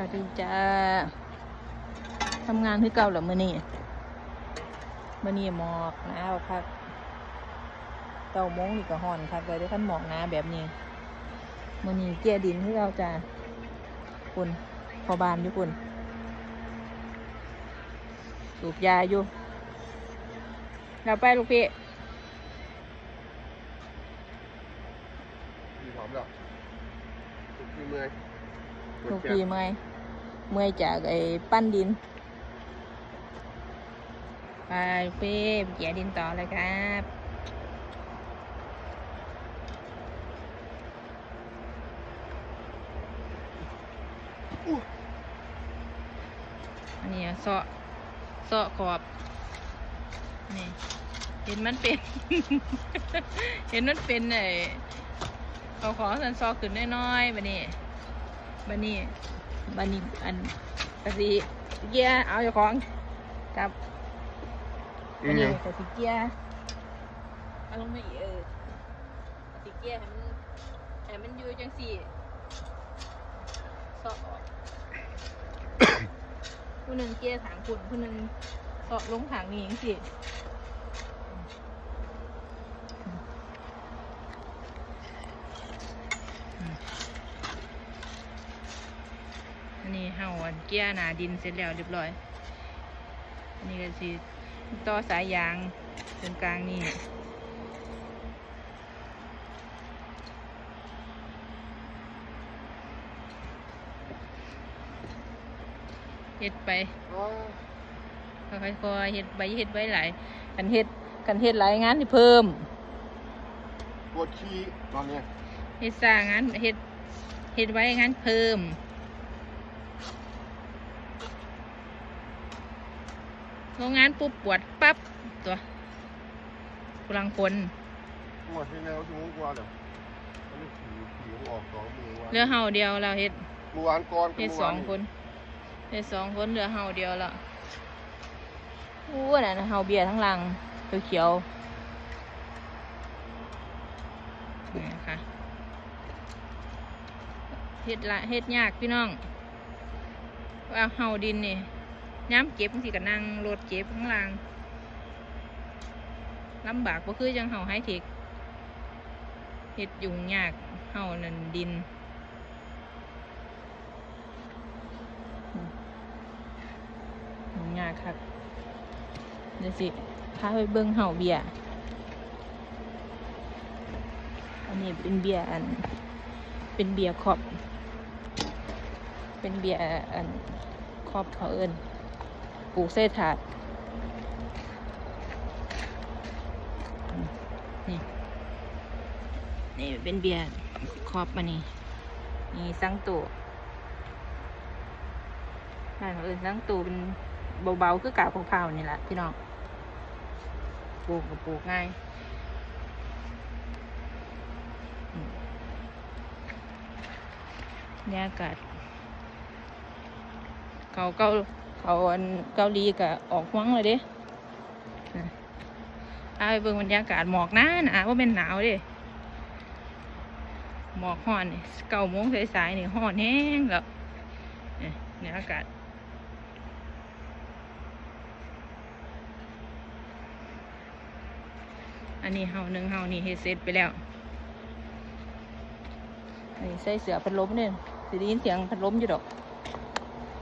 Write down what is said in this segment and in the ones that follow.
วัสดีจ้าทำงานที่เก่าเหรอมื่อนี้มื่อนี้หมอกหนาวคักเก้าโมงนี่ก็ห่อนคักเลยได้ขั้นหมอกหนาแบบนี้มื่อนี้เกียดินที่เราจะปุ่นพอบานอยู่ปุ่นสูบยาอยู่เราไปลูกพี่มีพร้อมแล้วทุกที่เมื่อย ลูกพี่เมื่อย เมื่อยจากไอ้ปั้นดิน ไปลูกพี่เกียดินต่อเลยครับอันนี้อะเสาะเสาะขอบ นี่ เห็นมันเป็น เห็นมันเป็นไอ้เอาของสันซอขึ้นน้อยๆบันนี้บันนี้ บันนี้อันกะสิเกียร์เอาเจ้าของกับอืบันมนี้กะสิเกียร์เอาลงมาอีกเออกะสิเกียร์ให้มันให้มันอยู่จังสี่เสาะออกผู้หนึ่งเกียร์ถางคุณผู้หนึ่งเสาะลงถางนี้จังสี่อันนี้ เฮาอันเกียร์หนาดินเสร็จแล้วเรียบร้อย อันนี้ก็สิต่อสายยางตรงกลางนี่เฮ็ดไปอ๋อค่อยๆเฮ็ดไปเฮ็ดไว้หลายกันเฮ็ดกันเฮ็ดหลายงานที่เพิ่มปวดขี้ตอนเนี้ยเฮ็ดสร้างงานเฮ็ดเฮ็ดไว้งานเพิ่ม โรงงานปุ๊บปวดปั๊บตัวกำลังคนหมดที่แนวชั่วโมงกว่าเดี๋ยวอันนี้ขี่ขี่ออกสองมือว่าเหลือเฮาเดียวเราเฮ็ดเมื่อวานก่อนกับเฮ็ดมื่สวาองคนเฮ็ดสองคนเหลือเฮาเดียวละอู้อันนั้นนะเฮาเบียร์ทั้งหลังเขียวๆนี่ค่ะเฮ็ดละเฮ็ดยากพี่น้องว่าเฮาดินนี่ ย้ำเก็บสิก็นั่งรถเก็บข้างล่างลำบากบ่คือจังเฮาไฮเทคเฮ็ดยุ่งยากเฮานั่นดิน ยุ่งยากครับเดี๋ยวสิพาไปเบิ้งเห่าเบียร์อันนี้เป็นเบียร์อัน เป็นเบียร์ครอบ เป็นเบียร์อันครอบเขาเอิญ ปลูกเส้ถาดนี่นี่เป็นเบียร์ครอบมานี่นี่สังตัวบ้านเขาเอิญสังตัวเป็นเบาๆคือกาบของเผานี่แหละพี่น้องปลูกก็ปลูกง่ายบรรยากาศเขาเกา เขาเกาหลีก็ออกหวังเลยเด้อะเอาไปเบิ่งบรรยากาศหมอกนาหนาว่าเป็นหนาวเด้หมอกห้อนเก้าโมงสายๆนี่ห้อนแห้งแล้วเนี่ยบรรยากาศอันนี้เฮาหนึ่งเฮานี่เฮเสร็จไปแล้วนี่ใส่เสือพัดลมเนี่ยสิได้ยินเสียงพัดลมอยู่ดอก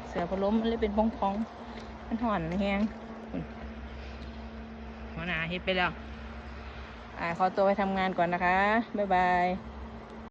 เสือพัดลมมันเลยเป็นพองๆ มันห่อนแห้งหัวหน้าเฮ็ดไปแล้วอ่าขอตัวไปทำงานก่อนนะคะ บ๊ายบาย